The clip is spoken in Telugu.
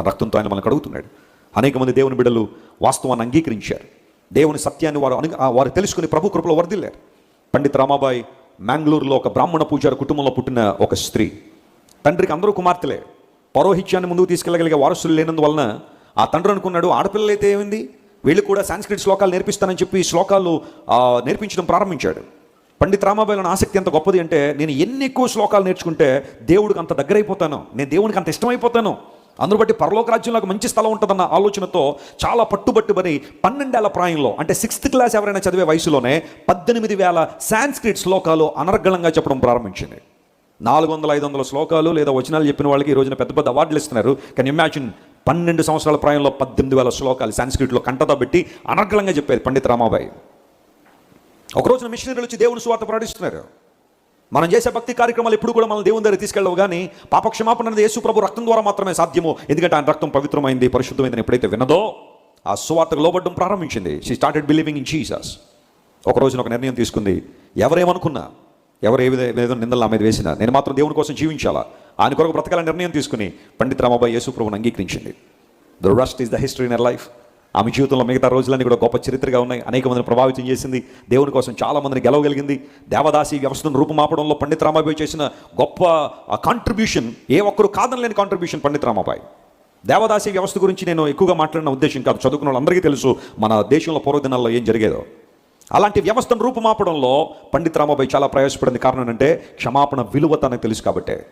తన రక్తంతో ఆయన మనకు అడుగుతున్నాడు అనేక మంది దేవుని బిడ్డలు వాస్తవాన్ని అంగీకరించారు. దేవుని సత్యాన్ని వారు అను వారు తెలుసుకుని ప్రభు కృపలో వర్దిల్లారు పండిత్ రామాబాయి మ్యాంగ్లూరులో ఒక బ్రాహ్మణ పూజారి కుటుంబంలో పుట్టిన ఒక స్త్రీ. తండ్రికి అందరూ కుమార్తెలే. పౌరోహిత్యాన్ని ముందుకు తీసుకెళ్ళగలిగే వారసులు లేనందువలన ఆ తండ్రి అనుకున్నాడు ఆడపిల్లలైతే ఏమైంది? వీళ్ళు కూడా సాంస్క్రిట్ శ్లోకాలు నేర్పిస్తానని చెప్పి శ్లోకాలు నేర్పించడం ప్రారంభించాడు. పండిత్ రామాబాయిలోని ఆసక్తి ఎంత గొప్పది అంటే నేను ఎన్ని ఎక్కువ శ్లోకాలు నేర్చుకుంటే దేవుడికి అంత దగ్గరైపోతాను నేను దేవునికి అంత ఇష్టమైపోతాను అందును బట్టి పరలోక రాజ్యంలో మంచి స్థలం ఉంటుందన్న ఆలోచనతో చాలా పట్టుబట్టుబడి పన్నెండేళ్ళ ప్రాయంలో అంటే సిక్స్త్ క్లాస్ ఎవరైనా చదివే వయసులోనే పద్దెనిమిది వేల సాంస్క్రిట్ శ్లోకాలు అనర్గళంగా చెప్పడం ప్రారంభించింది. నాలుగు వందల ఐదు వందల శ్లోకాలు లేదా వచనాలు చెప్పిన వాళ్ళకి ఈ రోజున పెద్ద పెద్ద అవార్డులు ఇస్తున్నారు. కానీ ఇమాజిన్ పన్నెండు సంవత్సరాల ప్రాయంలో పద్దెనిమిది వేల శ్లోకాలు సాంస్క్రిట్లో కంటతో పెట్టి అనర్గళంగా చెప్పేది పండిత్ రామాబాయి. ఒక రోజున మిషనరీలు వచ్చి దేవుని స్వార్థ ప్రకటిస్తున్నారు. మనం చేసే భక్తి కార్యక్రమాలు ఎప్పుడు కూడా మనం దేవుని దగ్గర తీసుకెళ్ళవు కానీ పాపక్షమాపణ అనేది యేసు ప్రభు రక్తం ద్వారా మాత్రమే సాధ్యము. ఎందుకంటే ఆయన రక్తం పవిత్రమైంది పరిశుద్ధమైందని ఎప్పుడైతే విన్నదో ఆ సువార్తకు లోబడ్డం ప్రారంభించింది. She started believing in Jesus ఒక రోజున ఒక నిర్ణయం తీసుకుంది. ఎవరేమనుకున్నా ఎవరు ఏ ఏదో నిందలు నా మీద వేసినా నేను మాత్రం దేవుని కోసం జీవించాలా? ఆయన కొరకు బ్రతకాలని నిర్ణయం తీసుకుని పండిత్ రామాబాయి యేసు ప్రభుని అంగీకరించింది. The rust is the history in life ఆమె జీవితంలో మిగతా రోజులన్నీ కూడా గొప్ప చరిత్రగా ఉన్నాయి. అనేక మందిని ప్రభావితం చేసింది. దేవుని కోసం చాలా మందిని గెలవగలిగింది. దేవదాసి వ్యవస్థను రూపుమాపడంలో పండిత్ రామాబాయి చేసిన గొప్ప కాంట్రిబ్యూషన్ ఏ ఒక్కరు కాదనలేని కాంట్రిబ్యూషన్ పండిత్ రామాబాయి. దేవదాసి వ్యవస్థ గురించి నేను ఎక్కువగా మాట్లాడిన ఉద్దేశం కాదు. చదువుకున్న వాళ్ళందరికీ తెలుసు మన దేశంలో పూర్వదినాల్లో ఏం జరిగేదో. అలాంటి వ్యవస్థను రూపుమాపడంలో పండిత్ రామాబాయి చాలా ప్రయాసపడింది. కారణం అంటే క్షమాపణ విలువ తనకు తెలుసు కాబట్టే.